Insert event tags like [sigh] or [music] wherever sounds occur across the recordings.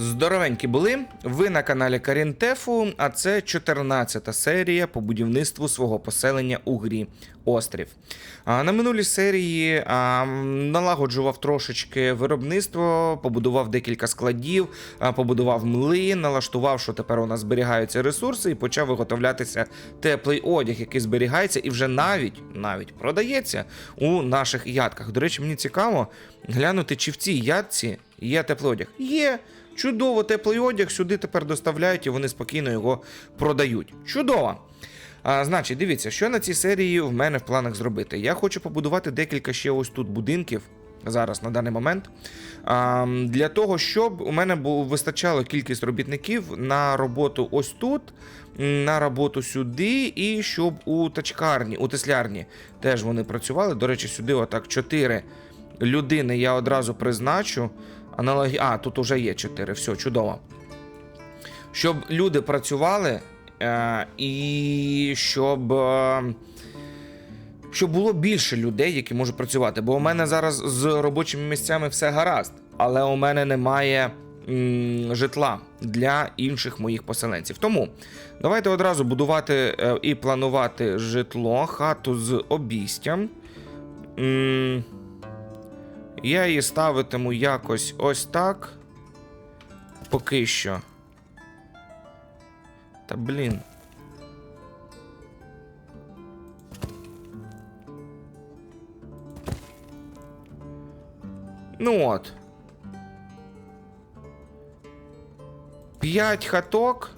Здоровенькі були. Ви на каналі Карінтефу, а це 14-та серія по будівництву свого поселення у грі Острів. На минулій серії налагоджував трошечки виробництво, побудував декілька складів, побудував млин, налаштував, що тепер у нас зберігаються ресурси, і почав виготовлятися теплий одяг, який зберігається і вже навіть навіть продається у наших ядках. До речі, мені цікаво глянути, чи в цій ядці є теплий одяг. Є. Чудово, теплий одяг сюди тепер доставляють і вони спокійно його продають. Чудово! А, значить, дивіться, що на цій серії в мене в планах зробити. Я хочу побудувати декілька ще ось тут будинків зараз на даний момент. Для того, щоб у мене бу- вистачало кількість робітників на роботу ось тут, на роботу сюди, і щоб у тачкарні, у теслярні теж вони працювали. До речі, сюди отак чотири людини я одразу призначу. Аналогі... А, тут уже є 4, все, чудово. Щоб люди працювали е, і щоб. Е, щоб було більше людей, які можуть працювати. Бо у мене зараз з робочими місцями все гаразд, але у мене немає м, житла для інших моїх поселенців. Тому давайте одразу будувати е, і планувати житло, хату з обійстям. М, я її ставитиму якось ось так. Поки що. Та блін. Ну от. П'ять хаток.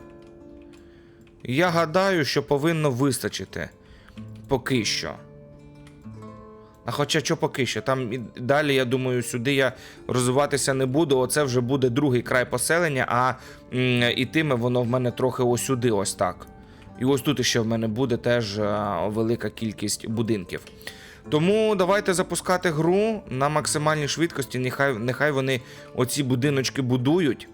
Я гадаю, що повинно вистачити. Поки що. А хоча що поки що, там і далі, я думаю, сюди я розвиватися не буду. Оце вже буде другий край поселення, а ітиме воно в мене трохи ось сюди, ось так. І ось тут ще в мене буде теж а, велика кількість будинків. Тому давайте запускати гру на максимальній швидкості. Нехай, нехай вони оці будиночки будують.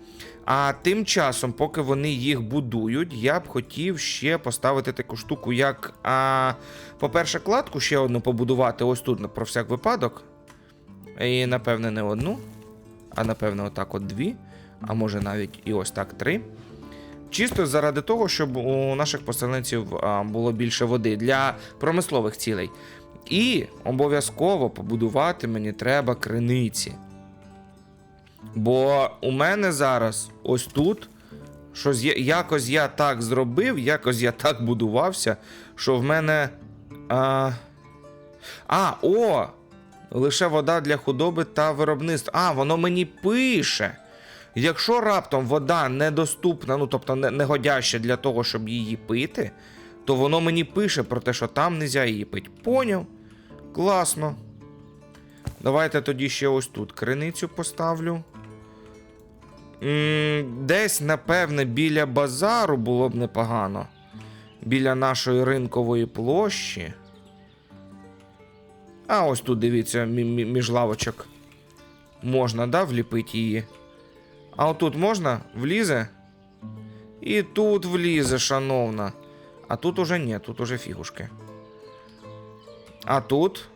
А тим часом, поки вони їх будують, я б хотів ще поставити таку штуку, як, а, по-перше, кладку ще одну побудувати ось тут, про всяк випадок. І, напевне, не одну, а напевне, отак от дві, а може навіть і ось так три. Чисто заради того, щоб у наших поселенців було більше води для промислових цілей. І обов'язково побудувати мені треба криниці. Бо у мене зараз ось тут, що якось я так зробив, якось я так будувався, що в мене. А, а о! Лише вода для худоби та виробництва. А, воно мені пише. Якщо раптом вода недоступна, ну тобто не, негодяща для того, щоб її пити, то воно мені пише про те, що там не можна її пити. Поняв? Класно. Давайте тоді ще ось тут криницю поставлю. Десь, напевне, біля базару було б непогано. Біля нашої ринкової площі. А ось тут, дивіться, мі- мі- між лавочок. Можна, да, вліпити її. А отут можна? Влізе? І тут влізе, шановна. А тут уже ні, тут уже фігушки. А тут.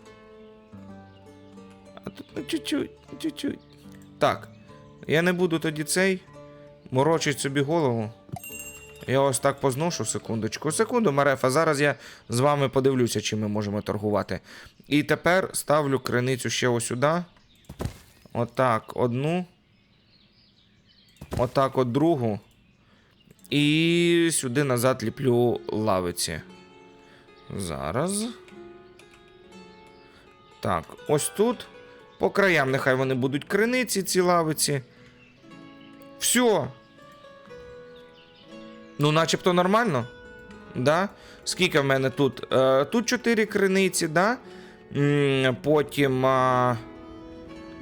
А тут ну, чуть-чуть, чуть-чуть. Так. Я не буду тоді цей морочить собі голову. Я ось так позношу секундочку. Секунду, Марефа. Зараз я з вами подивлюся, чим ми можемо торгувати. І тепер ставлю криницю ще ось сюди. Отак, одну. Отак от другу. І сюди назад ліплю лавиці. Зараз. Так, ось тут. По краям нехай вони будуть криниці, ці лавиці. Все. Ну, начебто нормально. Да? Скільки в мене тут? Е, тут 4 криниці, да? Потім.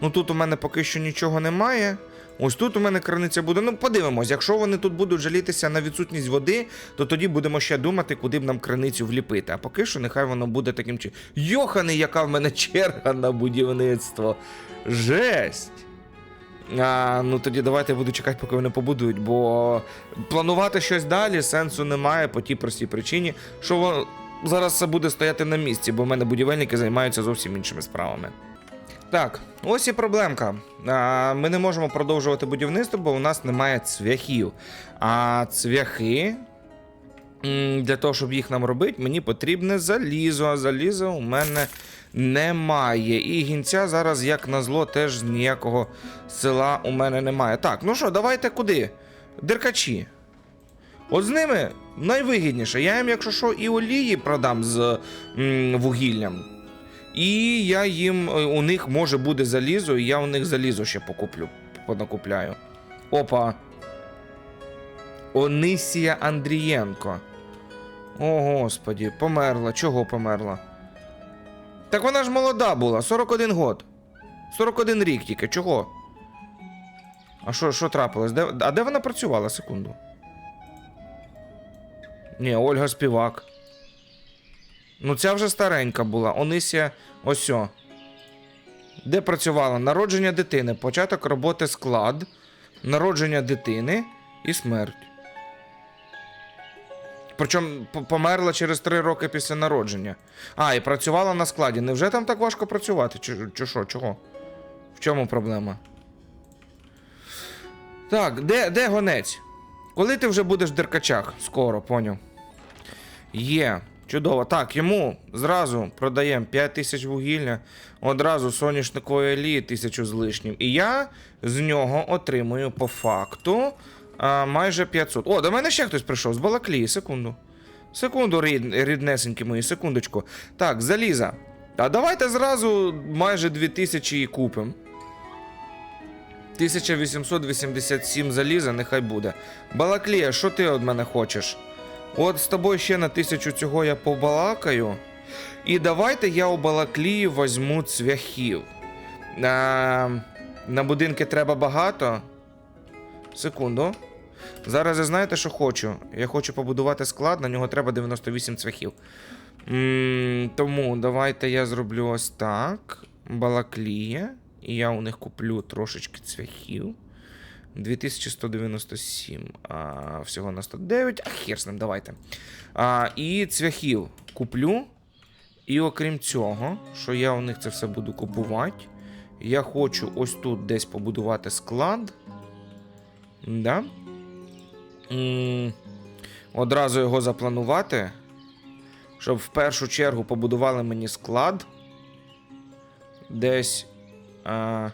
Ну тут у мене поки що нічого немає. Ось тут у мене криниця буде. Ну, подивимось, якщо вони тут будуть жалітися на відсутність води, то тоді будемо ще думати, куди б нам криницю вліпити. А поки що нехай воно буде таким чином. Йоханий, яка в мене черга на будівництво. Жесть. А, ну тоді давайте я буду чекати, поки вони побудують, бо планувати щось далі сенсу немає по тій простій причині, що зараз це буде стояти на місці, бо в мене будівельники займаються зовсім іншими справами. Так, ось і проблемка. А, Ми не можемо продовжувати будівництво, бо у нас немає цвяхів. А цвяхи. Для того, щоб їх нам робити, мені потрібне залізо. А заліза у мене немає. І гінця зараз, як назло, теж ніякого села у мене немає. Так, ну що, давайте куди? Деркачі. От з ними найвигідніше. Я їм, якщо що, і олії продам з м, вугіллям. І я їм е, у них може буде залізо, і я у них залізо ще покуплю, понакупляю. Опа. Онисія Андрієнко. О, господі, померла. Чого померла? Так вона ж молода була, 41 год. 41 рік тільки, чого? А що, що трапилось? Де, а де вона працювала? Секунду. Ні, Ольга Співак. Ну, ця вже старенька була. Онисія осьо. Де працювала? Народження дитини, початок роботи склад, народження дитини і смерть. Причому померла через три роки після народження. А, і працювала на складі. Невже там так важко працювати? Чи, що, чого? В чому проблема? Так, де, де гонець? Коли ти вже будеш в деркачах? Скоро, поняв. Є. Чудово. Так, йому зразу продаємо 5 тисяч вугілля, одразу соняшникової олії тисячу з лишнім. І я з нього отримую по факту а, майже 500. О, до мене ще хтось прийшов з Балаклії, секунду. Секунду, рід, ріднесенькі мої, секундочку. Так, заліза. А давайте зразу майже 2000 і купимо. 1887 заліза, нехай буде. Балаклія, що ти від мене хочеш? От з тобою ще на тисячу цього я побалакаю. І давайте я у Балаклії возьму цвяхів. А, на будинки треба багато. Секунду. Зараз я знаєте, що хочу? Я хочу побудувати склад, на нього треба 98 цвяхів. м тому давайте я зроблю ось так. Балаклія. І я у них куплю трошечки цвяхів. 2197. А, всього на 109. А хер з ним, давайте. А, і цвяхів куплю. І окрім цього, що я у них це все буду купувати. Я хочу ось тут десь побудувати склад. Да? Одразу його запланувати. Щоб в першу чергу побудували мені склад. Десь. А,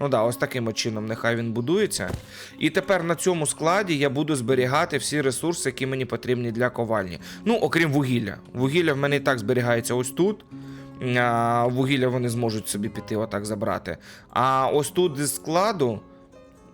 Ну да, ось таким чином нехай він будується. І тепер на цьому складі я буду зберігати всі ресурси, які мені потрібні для ковальні. Ну, окрім вугілля. Вугілля в мене і так зберігається ось тут. А, вугілля вони зможуть собі піти отак забрати. А ось тут зі складу.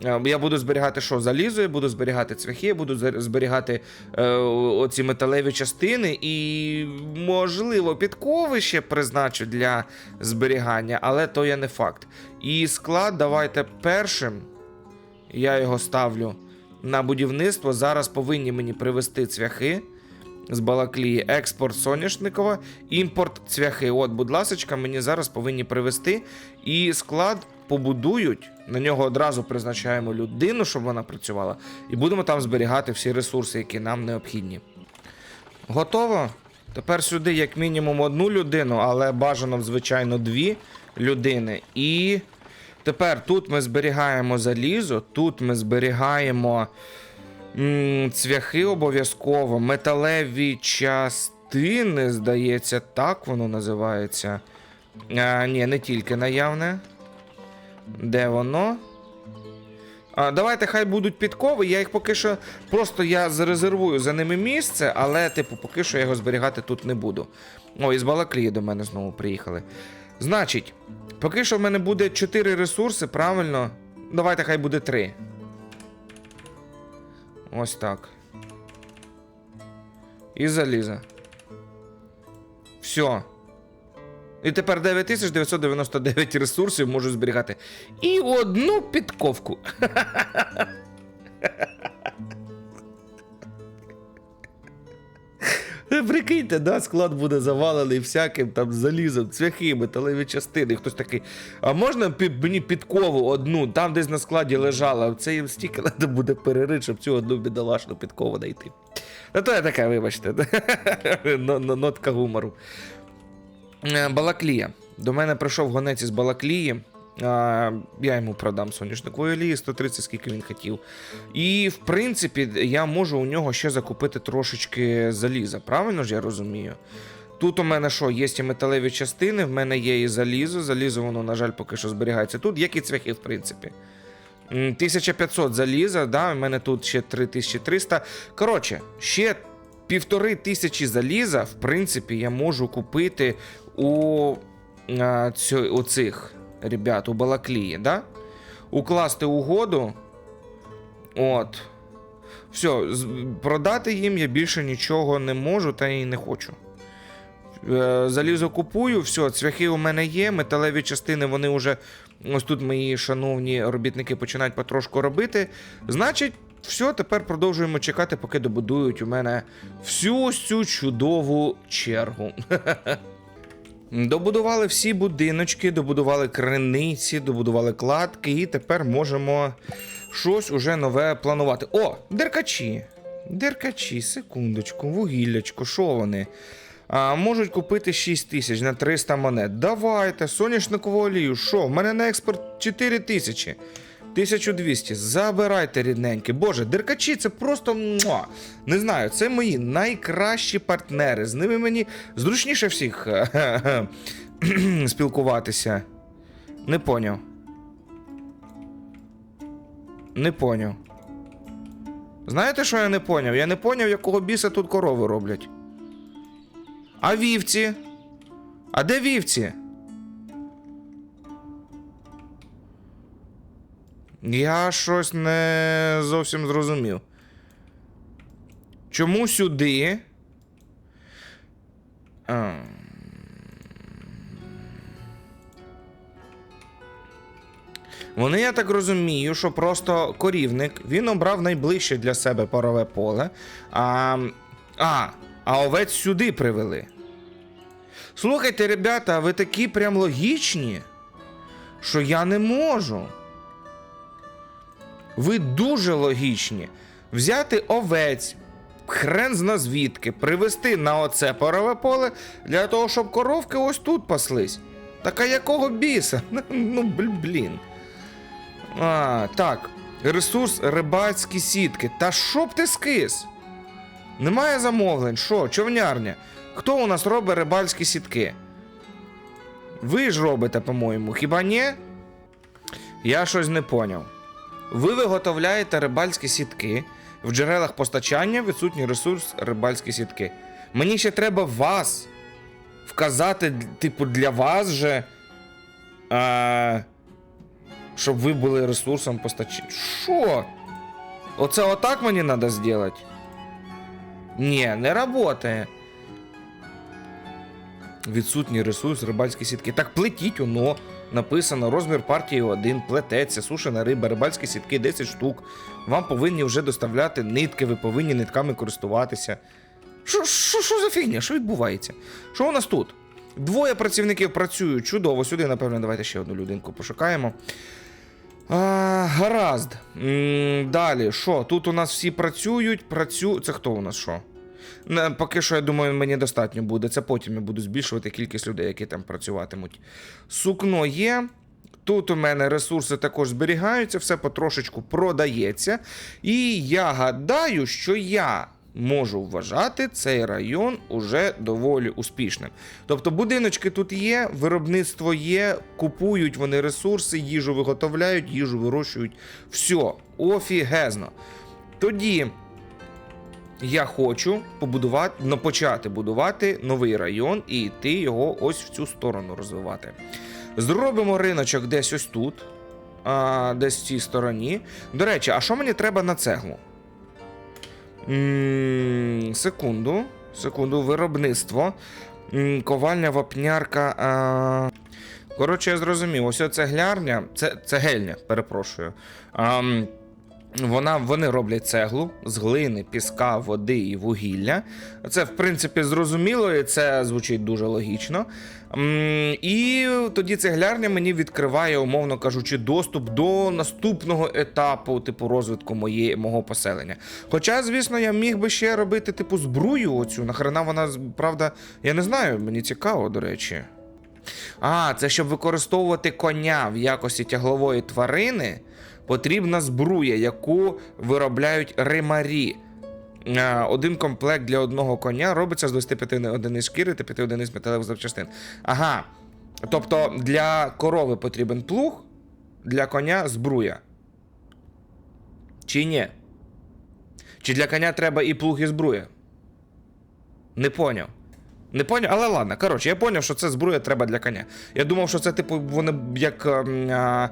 Е, Я буду зберігати що? Залізо, я буду зберігати цвяхи, я буду зберігати е, оці металеві частини і, можливо, підкови ще призначу для зберігання, але то є не факт. І склад давайте першим. Я його ставлю на будівництво. Зараз повинні мені привезти цвяхи з Балаклії. Експорт соняшникова, імпорт цвяхи. От, будь ласочка, мені зараз повинні привезти. І склад побудують. На нього одразу призначаємо людину, щоб вона працювала. І будемо там зберігати всі ресурси, які нам необхідні. Готово? Тепер сюди як мінімум одну людину, але бажано, звичайно, дві людини. І тепер тут ми зберігаємо залізо, тут ми зберігаємо м, цвяхи обов'язково, металеві частини, здається, так воно називається. А, ні, не тільки наявне. Де воно? А, давайте хай будуть підкови. Я їх поки що просто я зарезервую за ними місце, але, типу, поки що я його зберігати тут не буду. О, із Балаклії до мене знову приїхали. Значить, поки що в мене буде 4 ресурси, правильно. Давайте хай буде 3. Ось так. І заліза. Все. І тепер 9999 ресурсів можу зберігати. І одну підковку. Прикиньте, да, склад буде завалений всяким там залізом, цвяхи, металеві частини. Хтось такий. А можна під, мені підкову одну, там десь на складі лежала. Це їм стільки треба буде перерити, щоб цю одну бідолашну підкову знайти. Та то я така, вибачте, [laughs] но- но- нотка гумору. Е, Балаклія. До мене прийшов гонець із Балаклії. Я йому продам соняшникової олії 130, скільки він хотів. І, в принципі, я можу у нього ще закупити трошечки заліза. Правильно ж я розумію? Тут у мене що, є і металеві частини, в мене є і залізо. Залізо, воно, на жаль, поки що зберігається тут, як і цвяхи, в принципі. 1500 заліза, да, у мене тут ще 3300. Коротше, ще півтори тисячі заліза, в принципі, я можу купити у, а, цю, у цих ребят, у Балаклії, да? Укласти угоду. От. Все, продати їм я більше нічого не можу та і не хочу. Е, Залізо купую, все, цвяхи у мене є, металеві частини вони вже ось тут мої шановні робітники починають потрошку робити. Значить, все, тепер продовжуємо чекати, поки добудують у мене всю цю чудову чергу. [laughs] Добудували всі будиночки, добудували криниці, добудували кладки, і тепер можемо щось уже нове планувати. О, деркачі. Деркачі, секундочку, вугіллячко, що вони? А, можуть купити 6 тисяч на 300 монет. Давайте, соняшникову олію. Що? В мене на експорт 4 тисячі. 1200. Забирайте, рідненькі. Боже, деркачі це просто. муа. Не знаю, це мої найкращі партнери. З ними мені зручніше всіх е, спілкуватися. Не поняв. Не поняв. Знаєте, що я не поняв? Я не поняв, якого біса тут корови роблять. А вівці? А де вівці? Я щось не зовсім зрозумів. Чому сюди? А. Вони, я так розумію, що просто корівник він обрав найближче для себе парове поле. А, а, а овець сюди привели. Слухайте, ребята, ви такі прям логічні, що я не можу. Ви дуже логічні. Взяти овець, хрен зна звідки, привезти на оце парове поле для того, щоб коровки ось тут паслись. Так а якого біса? [laughs] Ну, блін. А, так. Ресурс рибацькі сітки. Та що б ти скис? Немає замовлень. Що, човнярня? Хто у нас робить рибальські сітки? Ви ж робите, по-моєму, хіба ні? Я щось не поняв. Ви виготовляєте рибальські сітки. В джерелах постачання відсутній ресурс рибальські сітки. Мені ще треба вас вказати, типу, для вас же. Е, щоб ви були ресурсом постачання. Що? Оце отак мені треба зробити? Ні, не працює. Відсутній ресурс рибальські сітки. Так плетіть воно. Написано розмір партії 1, плететься, сушена риба, рибальські сітки 10 штук. Вам повинні вже доставляти нитки, ви повинні нитками користуватися. Що, що, за фігня? Що відбувається? Що у нас тут? Двоє працівників працюють чудово. Сюди, напевно, давайте ще одну людинку пошукаємо. А, гаразд. М, далі, що? Тут у нас всі працюють, працюють. Це хто у нас що? Поки що, я думаю, мені достатньо буде. Це потім я буду збільшувати кількість людей, які там працюватимуть. Сукно є. Тут у мене ресурси також зберігаються, все потрошечку продається. І я гадаю, що я можу вважати цей район уже доволі успішним. Тобто будиночки тут є, виробництво є, купують вони ресурси, їжу виготовляють, їжу вирощують. Все, офігезно. Тоді я хочу побудувати, ну, почати будувати новий район і йти його ось в цю сторону розвивати. Зробимо риночок десь ось тут, а, десь в цій стороні. До речі, а що мені треба на цеглу? м секунду. Секунду, виробництво. М, ковальня, вапнярка. А... Коротше, я зрозумів, ось цеглярня, це цегельня, перепрошую. А, м, вона, вони роблять цеглу з глини, піска, води і вугілля. Це, в принципі, зрозуміло, і це звучить дуже логічно. І тоді цеглярня мені відкриває, умовно кажучи, доступ до наступного етапу, типу, розвитку моєї, мого поселення. Хоча, звісно, я міг би ще робити, типу, збрую оцю. Нахрена вона, правда, я не знаю, мені цікаво, до речі. А, це щоб використовувати коня в якості тяглової тварини, потрібна збруя, яку виробляють римарі. Е, Один комплект для одного коня робиться з 25 одиниць шкіри та 5 одиниць металевих запчастин. Ага. Тобто для корови потрібен плуг, для коня збруя. Чи ні? Чи для коня треба і плуг, і збруя? Не поняв. Не поняв, але ладно. Коротше, я поняв, що це зброя треба для коня. Я думав, що це, типу, вони як. ем, А,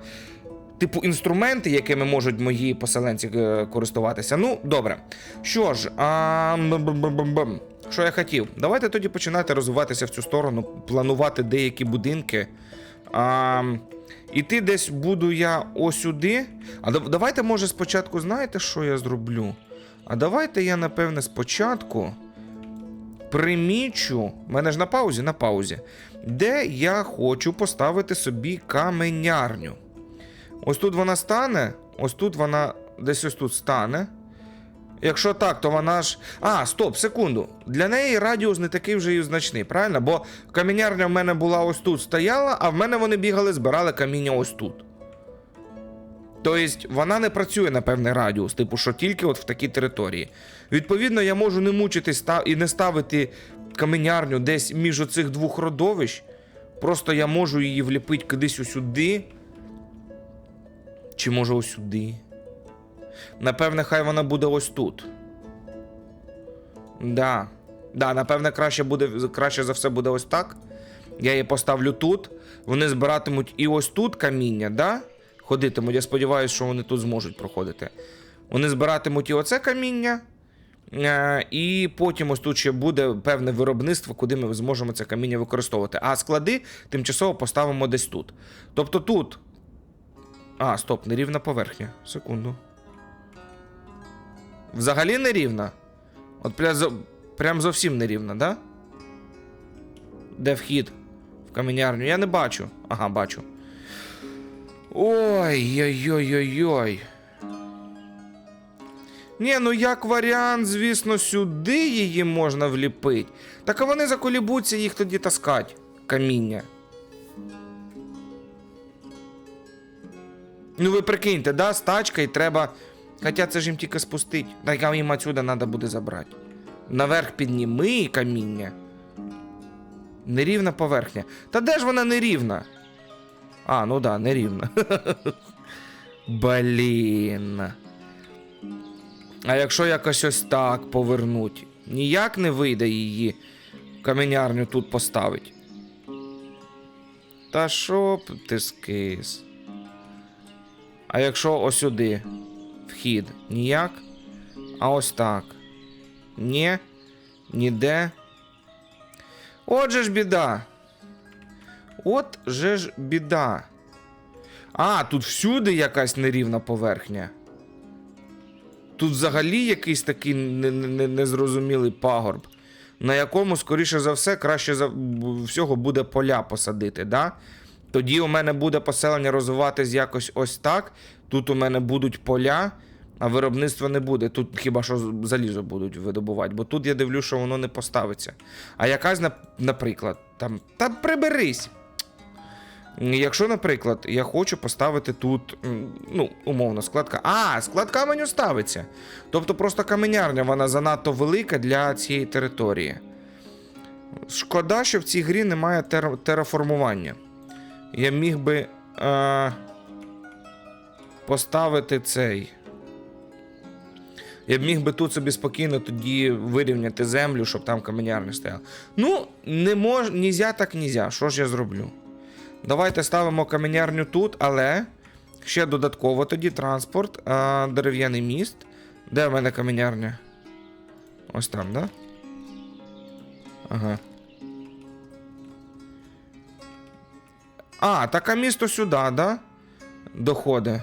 Типу інструменти, якими можуть мої поселенці е, користуватися. Ну, добре. Що ж, а, що я хотів? Давайте тоді починати розвиватися в цю сторону, планувати деякі будинки. А, іти десь буду я осюди. А давайте, може, спочатку, знаєте, що я зроблю? А давайте я, напевне, спочатку примічу. мене ж на паузі, на паузі. Де я хочу поставити собі каменярню. Ось тут вона стане, ось тут вона десь ось тут стане. Якщо так, то вона ж. А, стоп, секунду. Для неї радіус не такий вже і значний, правильно? Бо камінярня в мене була ось тут стояла, а в мене вони бігали, збирали каміння ось тут. Тобто вона не працює на певний радіус, типу, що тільки от в такій території. Відповідно, я можу не мучитись і не ставити каменярню десь між оцих двох родовищ. Просто я можу її вліпити кудись усюди. Чи може ось сюди? Напевне, хай вона буде ось тут. Да. Да, напевне, краще буде, краще за все буде ось так. Я її поставлю тут. Вони збиратимуть і ось тут каміння, да? Ходитимуть. Я сподіваюся, що вони тут зможуть проходити. Вони збиратимуть і оце каміння. Е, і потім ось тут ще буде певне виробництво, куди ми зможемо це каміння використовувати. А склади тимчасово поставимо десь тут. Тобто тут а, стоп, нерівна поверхня. Секунду. Взагалі нерівна? От прям, зо- прям зовсім нерівна, да? Де вхід? В каменярню? Я не бачу. Ага, бачу. Ой-ой-ой-ой-ой. Ні, ну як варіант, звісно, сюди її можна вліпити. Так а вони заколібуться їх тоді таскать. Каміння. Ну ви прикиньте, да, з тачкою треба. Хоча це ж їм тільки спустить. Так а їм отсюда треба буде забрати. Наверх підніми каміння. Нерівна поверхня. Та де ж вона нерівна? А, ну да, нерівна. [laughs] Блін. А якщо якось ось так повернуть, ніяк не вийде її каменярню тут поставить. Та що б ти скис? А якщо ось сюди вхід ніяк? А ось так. Ні, ніде. Отже ж біда. От же ж біда. А, тут всюди якась нерівна поверхня. Тут взагалі якийсь такий не- не- не- незрозумілий пагорб, на якому, скоріше за все, краще за всього буде поля посадити, да? Тоді у мене буде поселення розвиватись якось ось так. Тут у мене будуть поля, а виробництва не буде. Тут хіба що залізо будуть видобувати, бо тут я дивлюсь, що воно не поставиться. А якась, наприклад, там. Та приберись. Якщо, наприклад, я хочу поставити тут, ну, умовно, складка. А, склад каменю ставиться. Тобто просто каменярня, вона занадто велика для цієї території. Шкода, що в цій грі немає тер- тераформування. Я міг би е- поставити цей. Я б міг би тут собі спокійно тоді вирівняти землю, щоб там каменярня стояла. Ну, не мож, нізя так нізя. Що ж я зроблю? Давайте ставимо каменярню тут, але ще додатково тоді транспорт, а, дерев'яний міст. Де в мене каменярня? Ось там, да? Ага. А, так а місто сюди, да? Доходить.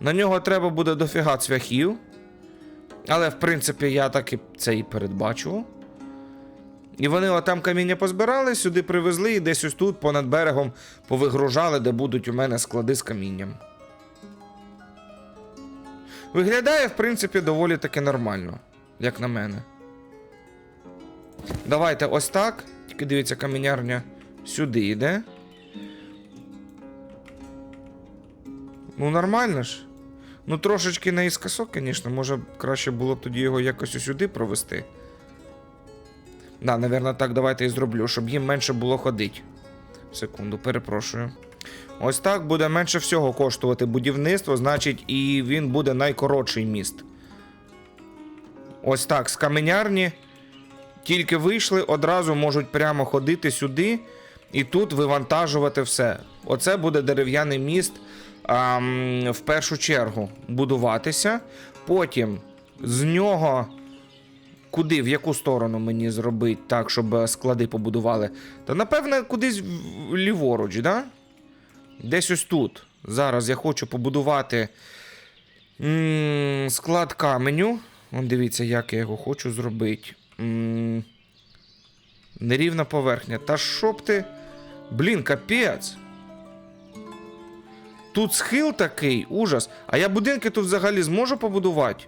На нього треба буде дофіга цвяхів. Але, в принципі, я так і це і передбачував. І вони отам каміння позбирали, сюди привезли і десь ось тут понад берегом повигружали, де будуть у мене склади з камінням. Виглядає, в принципі, доволі таки нормально, як на мене. Давайте ось так. Тільки дивіться, каменярня сюди йде. Ну, нормально ж. Ну, трошечки наїскосок, звісно, може краще було б тоді його якось сюди провести. Да, напевно, так давайте і зроблю, щоб їм менше було ходити. Секунду, перепрошую. Ось так буде менше всього коштувати будівництво, значить, і він буде найкоротший міст. Ось так, з каменярні тільки вийшли, одразу можуть прямо ходити сюди і тут вивантажувати все. Оце буде дерев'яний міст а, в першу чергу будуватися. Потім з нього. Куди, в яку сторону мені зробити так, щоб е, склади побудували? Та напевне, кудись ліворуч, да? Десь ось тут. Зараз я хочу побудувати м, склад каменю. Вон дивіться, як я його хочу зробити. М, Нерівна поверхня. Та що б ти. Блін, капець. Тут схил такий, ужас. А я будинки тут взагалі зможу побудувати?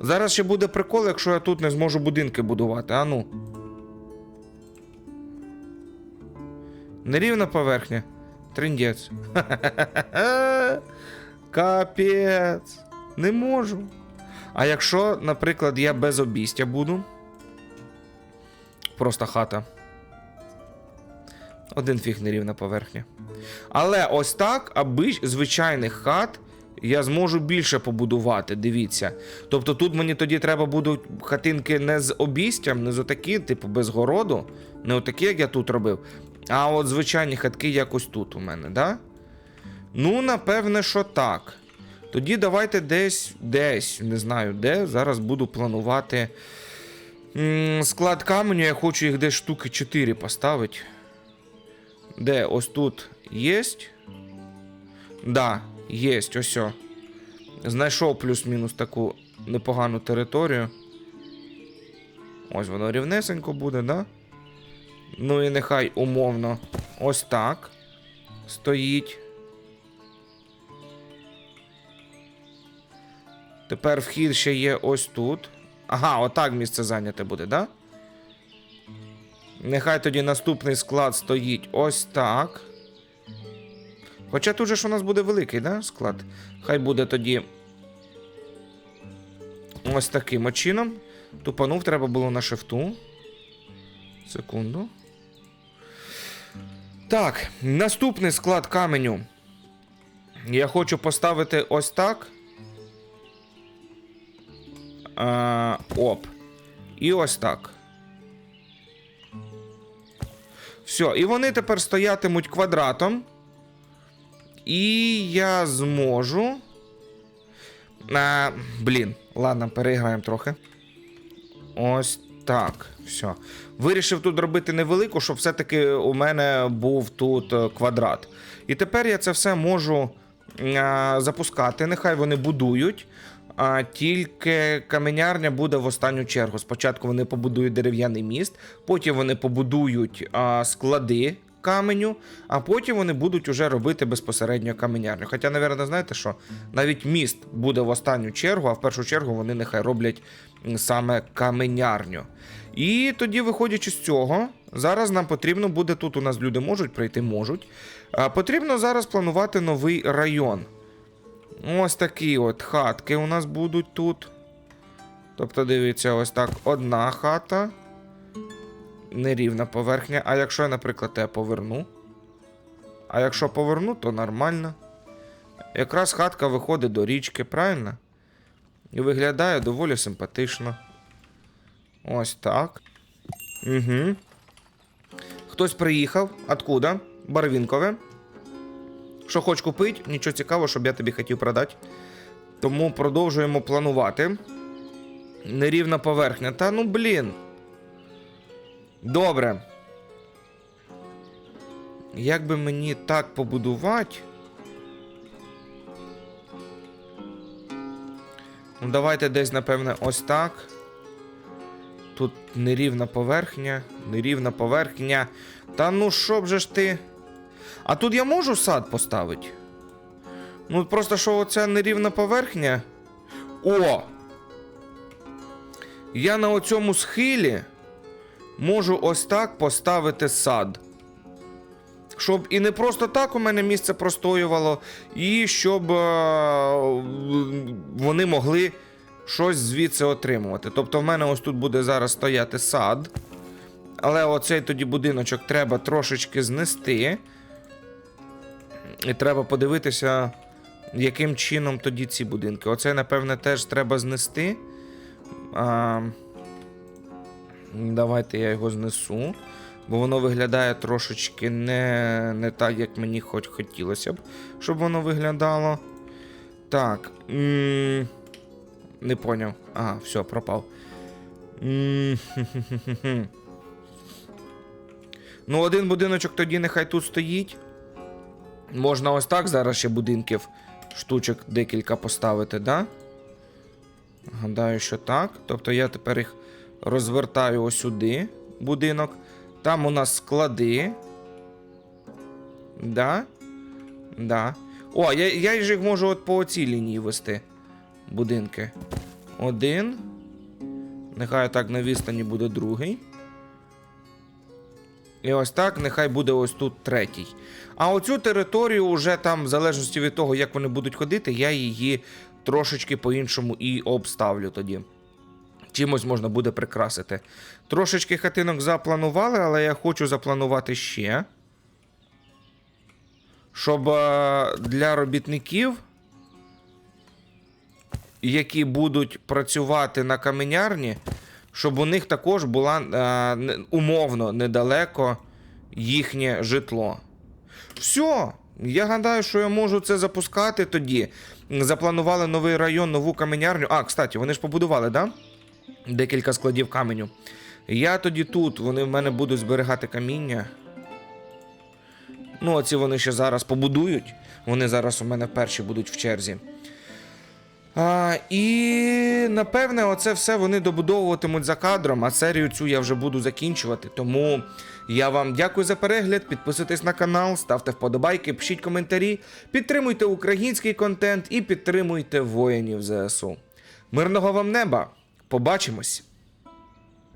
Зараз ще буде прикол, якщо я тут не зможу будинки будувати. А ну. Нерівна поверхня. Триндець. [laughs] Капець. Не можу. А якщо, наприклад, я без обістя буду. Просто хата. Один фіг нерівна поверхня. Але ось так, аби звичайних хат я зможу більше побудувати. Дивіться. Тобто тут мені тоді треба будуть хатинки не з обістям, не з отакі, типу, без городу, не отакі, як я тут робив. А от звичайні хатки якось тут у мене, да? Ну, напевне, що так. Тоді давайте десь, десь, не знаю де. Зараз буду планувати склад каменю. Я хочу їх десь штуки 4 поставити. Де? Ось тут єсть. Да, єсть, ось. Знайшов плюс-мінус таку непогану територію. Ось воно рівнесенько буде, да? Ну і нехай умовно ось так стоїть. Тепер вхід ще є ось тут. Ага, отак місце зайняте буде, да? Нехай тоді наступний склад стоїть ось так. Хоча тут же ж у нас буде великий, да, склад? Хай буде тоді. Ось таким чином. Тупанув треба було на шифту. Секунду. Так, наступний склад каменю. Я хочу поставити ось так. А, оп. І ось так. Все, і вони тепер стоятимуть квадратом. І я зможу. А, блін, ладно, переіграємо трохи. Ось так. Все. Вирішив тут робити невелику, щоб все-таки у мене був тут е, квадрат. І тепер я це все можу а, запускати. Нехай вони будують. А тільки каменярня буде в останню чергу. Спочатку вони побудують дерев'яний міст, потім вони побудують а, склади каменю, а потім вони будуть уже робити безпосередньо каменярню. Хоча, напевно, знаєте що? Навіть міст буде в останню чергу, а в першу чергу вони нехай роблять саме каменярню. І тоді, виходячи з цього, зараз нам потрібно буде тут. У нас люди можуть прийти, можуть. Потрібно зараз планувати новий район. Ось такі от хатки у нас будуть тут. Тобто, дивіться, ось так одна хата. Нерівна поверхня. А якщо я, наприклад, тебе поверну. А якщо поверну, то нормально. Якраз хатка виходить до річки, правильно? І виглядає доволі симпатично. Ось так. Угу. Хтось приїхав. Откуда? Барвінкове. Що хоч купити, нічого цікавого, щоб я тобі хотів продати. Тому продовжуємо планувати. Нерівна поверхня. Та ну блін. Добре. Як би мені так побудувати? Ну, давайте десь, напевне, ось так. Тут нерівна поверхня, нерівна поверхня. Та ну що б же ж ти. А тут я можу сад поставити? Ну, просто що оця нерівна поверхня. О! я на оцьому схилі можу ось так поставити сад. Щоб і не просто так у мене місце простоювало, і щоб е, вони могли щось звідси отримувати. Тобто, в мене ось тут буде зараз стояти сад. Але оцей тоді будиночок треба трошечки знести. І треба подивитися, яким чином тоді ці будинки. Оце, напевне, теж треба знести. А, давайте я його знесу. Бо воно виглядає трошечки не, не так, як мені хоч хотілося б, щоб воно виглядало. Так. М- не поняв. Ага, все, пропав. [laughs] Ну, один будиночок тоді нехай тут стоїть. Можна ось так зараз ще будинків штучок декілька поставити, да? Гадаю, що так. Тобто я тепер їх розвертаю ось сюди, будинок. Там у нас склади. Да? Да. О, я, я ж їх можу от по цій лінії вести. Будинки. Один. Нехай так на відстані буде другий. І ось так, нехай буде ось тут третій. А оцю територію, вже там, в залежності від того, як вони будуть ходити, я її трошечки по-іншому і обставлю тоді. Чимось можна буде прикрасити. Трошечки хатинок запланували, але я хочу запланувати ще. Щоб е, для робітників, які будуть працювати на каменярні, щоб у них також була е, умовно недалеко їхнє житло. Все. Я гадаю, що я можу це запускати тоді. Запланували новий район, нову каменярню. А, кстати, вони ж побудували, да? Декілька складів каменю. Я тоді тут, вони в мене будуть зберігати каміння. Ну, оці вони ще зараз побудують. Вони зараз у мене перші будуть в черзі. А, і напевне, оце все вони добудовуватимуть за кадром, а серію цю я вже буду закінчувати. Тому я вам дякую за перегляд. Підписуйтесь на канал, ставте вподобайки, пишіть коментарі, підтримуйте український контент і підтримуйте воїнів ЗСУ. Мирного вам неба! Побачимось!